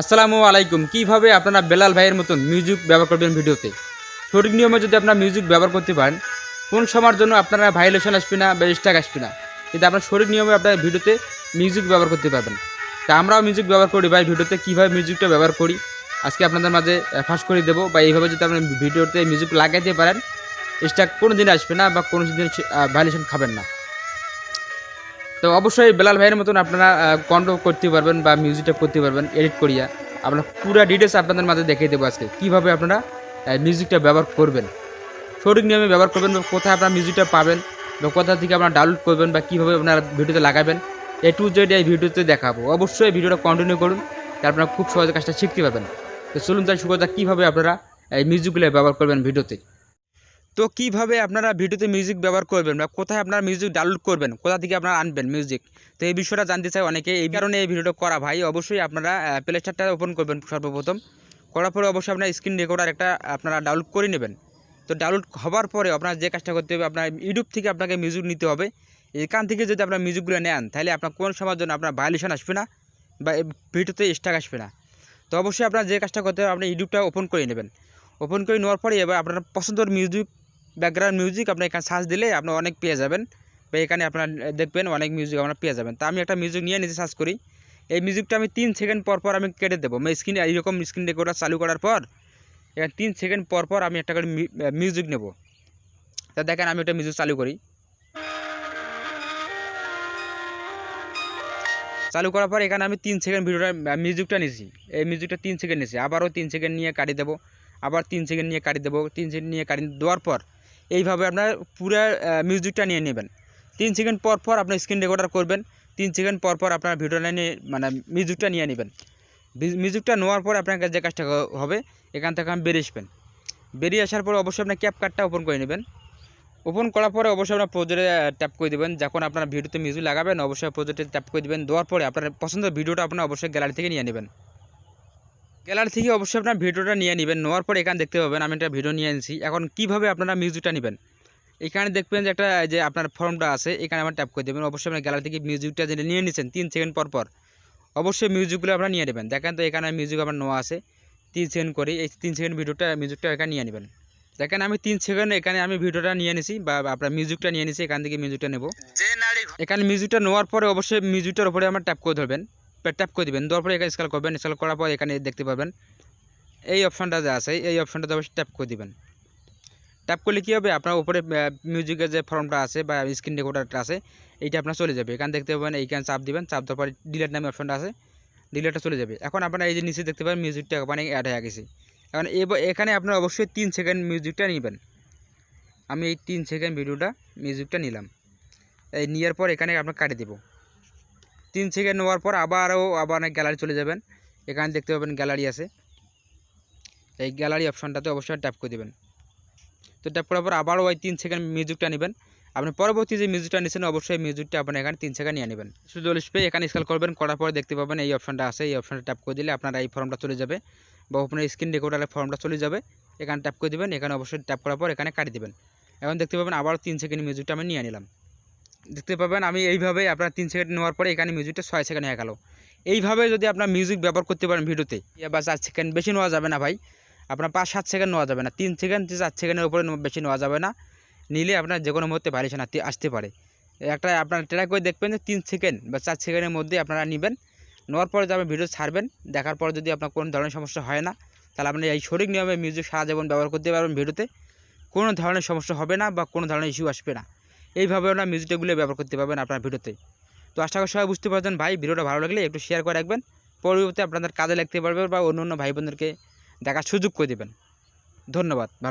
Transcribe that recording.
আসসালামু আলাইকুম। কীভাবে আপনারা বেলাল ভাইয়ের মতন মিউজিক ব্যবহার করবেন ভিডিওতে? সঠিক নিয়মে যদি আপনারা মিউজিক ব্যবহার করতে পারেন, কোন সময়ের জন্য আপনারা ভাইলেশন আসবে না বা স্ট্যাক আসবে না, কিন্তু আপনার সঠিক নিয়মে আপনার ভিডিওতে মিউজিক ব্যবহার করতে পারবেন। তা আমরাও মিউজিক ব্যবহার করি ভাই ভিডিওতে, কীভাবে মিউজিকটা ব্যবহার করি, আজকে আপনাদের মাঝে ফাঁস করে দেবো বা এইভাবে যদি আপনার ভিডিওতে মিউজিক লাগাইতে পারেন স্ট্যাক কোনো দিন আসবে না বা কোনো দিন ভাইলেশন খাবেন না। তো অবশ্যই বেলাল ভাইয়ের মতন আপনারা কন্ট্রোল করতে পারবেন বা মিউজিকটা করতে পারবেন এডিট করিয়া আমরা পুরো ডিটেলস আপনাদের মাঝে দেখিয়ে দেবো আজকে। কীভাবে আপনারা মিউজিকটা ব্যবহার করবেন? সঠিক নিয়মে ব্যবহার করবেন বা কোথায় আপনারা মিউজিকটা পাবেন বা কোথা থেকে আপনারা ডাউনলোড করবেন বা কীভাবে আপনারা ভিডিওতে লাগাবেন, এ টু জেড এই ভিডিওতে দেখাবো। অবশ্যই ভিডিওটা কন্টিনিউ করুন আপনারা খুব সহজে কাজটা শিখতে পারবেন। তো চলুন তার সুবিধা কীভাবে আপনারা, এই মিউজিকগুলো ব্যবহার করবেন ভিডিওতে তো কীভাবে আপনারা ভিডিওতে মিউজিক ব্যবহার করবেন বা কোথায় আপনারা মিউজিক ডাউনলোড করবেন? কোথা থেকে আপনারা আনবেন মিউজিক তো এই বিষয়টা জানতে চাই অনেকে। এই কারণে এই ভিডিওটা করা ভাই, অবশ্যই আপনারা প্লে স্টারটা ওপেন করবেন সর্বপ্রথম। করার পরে অবশ্যই আপনার স্ক্রিন রেকর্ডার একটা আপনারা ডাউনলোড করে নেবেন। তো ডাউনলোড হওয়ার পরে আপনার যে কাজটা করতে হবে, আপনার ইউটিউব থেকে আপনাকে মিউজিক নিতে হবে। এখান থেকে যদি আপনার মিউজিকগুলো নেন, তাহলে আপনার কোন সময়ের জন্য আপনার ভায়োলেশন আসবে না বা ভিডিওতে স্টাক আসবে না। তো অবশ্যই আপনার যে কাজটা করতে হবে, আপনি ইউটিউবটা ওপেন করে নেবেন। ওপেন করে নেওয়ার পরে এবার আপনার পছন্দের মিউজিক ব্যাকগ্রাউন্ড মিউজিক আপনি এখানে সার্চ দিলে আপনি অনেক পেয়ে যাবেন। বা এখানে আপনার দেখবেন অনেক মিউজিক আপনার পেয়ে যাবেন। তা আমি একটা মিউজিক নিয়ে নিজে সার্চ করি। এই মিউজিকটা আমি তিন সেকেন্ড পর পর আমি কেটে দেবো। আমি স্ক্রিন এইরকম স্ক্রিন রেকর্ডার চালু করার পর, এখানে তিন সেকেন্ড পর পর আমি একটা করে মিউজিক নেব। তা দেখেন আমি একটা মিউজিক চালু করি। চালু করার পর এখানে আমি তিন সেকেন্ড ভিডিওটা মিউজিকটা নিয়েছি এই মিউজিকটা তিন সেকেন্ড নিয়েছি আবারও তিন সেকেন্ড নিয়ে কাটি দেবো। আবার তিন সেকেন্ড নিয়ে কাটি দেবো। তিন সেকেন্ড নিয়ে কাটিয়ে দেওয়ার পর এইভাবে আপনার পুরো মিউজিকটা নিয়ে নেবেন। তিন সেকেন্ড পর পর আপনার স্ক্রিন রেকর্ডার করবেন। তিন সেকেন্ড পর পর আপনার ভিডিওটা নিয়ে মানে মিউজিকটা নিয়ে নেবেন। মিউজিকটা নেওয়ার পর আপনার যে কাজটা হবে, এখান থেকে আপনি বেরিয়ে আসবেন। বেরিয়ে আসার পর অবশ্যই আপনার ক্যাপ কার্ডটা ওপেন করে নেবেন। ওপেন করার পরে অবশ্যই আপনার প্রজেক্টে ট্যাপ করে দেবেন। যখন আপনার ভিডিওতে মিউজিক লাগাবেন, অবশ্যই প্রজেক্টে ট্যাপ করে দেবেন। দেওয়ার পরে আপনার পছন্দের ভিডিওটা আপনার অবশ্যই গ্যালারি থেকে নিয়ে নেবেন। গ্যালারি থেকে অবশ্যই আপনার ভিডিওটা নিয়ে নেবেন। নেওয়ার পর এখানে দেখতে পাবেন আমি একটা ভিডিও নিয়ে এনেছি। এখন কীভাবে আপনারা মিউজিকটা নেবেন? এখানে দেখবেন যে একটা যে আপনার ফর্মটা আছে এখানে আমার ট্যাপ করে দেবেন। অবশ্যই আপনার গ্যালারি থেকে মিউজিকটা যেটা নিয়ে নিচ্ছেন তিন সেকেন্ড পর পর। অবশ্যই মিউজিকগুলো আপনারা নিয়ে নেবেন। দেখেন তো এখানে মিউজিক আমার নেওয়া আছে। তিন সেকেন্ড করে এই তিন সেকেন্ড ভিডিওটা মিউজিকটা এখানে নিয়ে নেবেন। দেখেন আমি তিন সেকেন্ড এখানে আমি ভিডিওটা নিয়ে নিছি বা আপনার মিউজিকটা নিয়ে নিছি এখান থেকে মিউজিকটা নেব। এখানে মিউজিকটা নেওয়ার পরে অবশ্যই মিউজিকটার উপরে আমার ট্যাপ করে ধরবেন। ট্যাপ করে দেবেন, দেওয়ার পরে এখানে স্কেল করবেন স্কেল করার পর এখানে দেখতে পাবেন এই অপশানটা যে আছে, এই অপশানটা অবশ্যই ট্যাপ করে দিবেন। ট্যাপ করলে কী হবে? আপনার উপরে মিউজিকের যে ফর্মটা আছে বা স্ক্রিন রেকর্ডারটা আছে, এইটা আপনার চলে যাবে। এখানে দেখতে পাবেন, এইখানে চাপ দিবেন, চাপ দেওয়ার পরে ডিলেট নামে অপশানটা আছে ডিলেটটা চলে যাবে। এখন আপনারা এই যে নিচে দেখতে পাবেন মিউজিকটা মানে অ্যাড হয়ে গেছে। এখন এখানে আপনার অবশ্যই তিন সেকেন্ড মিউজিকটা নেবেন। আমি এই তিন সেকেন্ড ভিডিওটা মিউজিকটা নিলাম। এই নেওয়ার পর এখানে আপনার কাটে দেবো। তিন সেকেন্ড নেওয়ার পর আবারও আবার অনেক গ্যালারি চলে যাবেন। এখানে দেখতে পাবেন গ্যালারি আছে। এই গ্যালারি অপশানটাতে অবশ্যই ট্যাপ করে দেবেন। তো ট্যাপ করার পর আবারও ওই তিন সেকেন্ড মিউজিকটা নেবেন। আপনি পরবর্তী যে মিউজিকটা নিচ্ছেন অবশ্যই মিউজিকটা আপনি এখানে তিন সেকেন্ড নিয়ে নেবেন। শুধু পে এখানে স্কেল করবেন, করার পরে দেখতে পাবেন এই অপশানটা আছে। এই অপশানটা ট্যাপ করে দিলে আপনার এই ফর্মটা চলে যাবে বা আপনার স্ক্রিন রেকর্ডারের ফর্মটা চলে যাবে। এখানে ট্যাপ করে দেবেন, এখানে অবশ্যই ট্যাপ করার পর এখানে কাটি দেবেন। এখন দেখতে পাবেন আবারও তিন সেকেন্ড মিউজিকটা আমি নিয়ে নিলাম। দেখতে পাবেন, আমি এইভাবে আপনার তিন সেকেন্ড নেওয়ার পরে এখানে মিউজিকটা ছয় সেকেন্ড হয়ে গেল। এইভাবে যদি আপনার মিউজিক ব্যবহার করতে পারেন ভিডিওতে বা চার সেকেন্ড বেশি নেওয়া যাবে না ভাই। আপনার পাঁচ, সাত সেকেন্ড নেওয়া যাবে না। তিন সেকেন্ড চার সেকেন্ডের উপরে বেশি নেওয়া যাবে না। নিলে আপনার যে কোনো মুহূর্তে ভাইলেশন আসতে পারে। একটা আপনার ট্রাই করে দেখবেন যে তিন সেকেন্ড বা চার সেকেন্ডের মধ্যে আপনারা নেবেন। নেওয়ার পরে যখন ভিডিও ছাড়বেন, দেখার পর যদি আপনার কোনো ধরনের সমস্যা হয় না, তাহলে আপনি এই সঠিক নিয়মে মিউজিক সারা জীবন ব্যবহার করতে পারবেন ভিডিওতে। কোনো ধরনের সমস্যা হবে না বা কোনো ধরনের ইস্যু আসবে না। এইভাবে আপনার মিউজিকগুলো ব্যবহার করতে পারবেন আপনার ভিডিওতে। তো আশা করি সবাই বুঝতে পারছেন। ভাই, ভিডিওটা ভালো লাগলে একটু শেয়ার করে রাখবেন। পরবর্তীতে আপনাদের কাজে লাগতে পারবে বা অন্য অন্য ভাই বোনদেরকে দেখার সুযোগ করে দেবেন। ধন্যবাদ। ভালো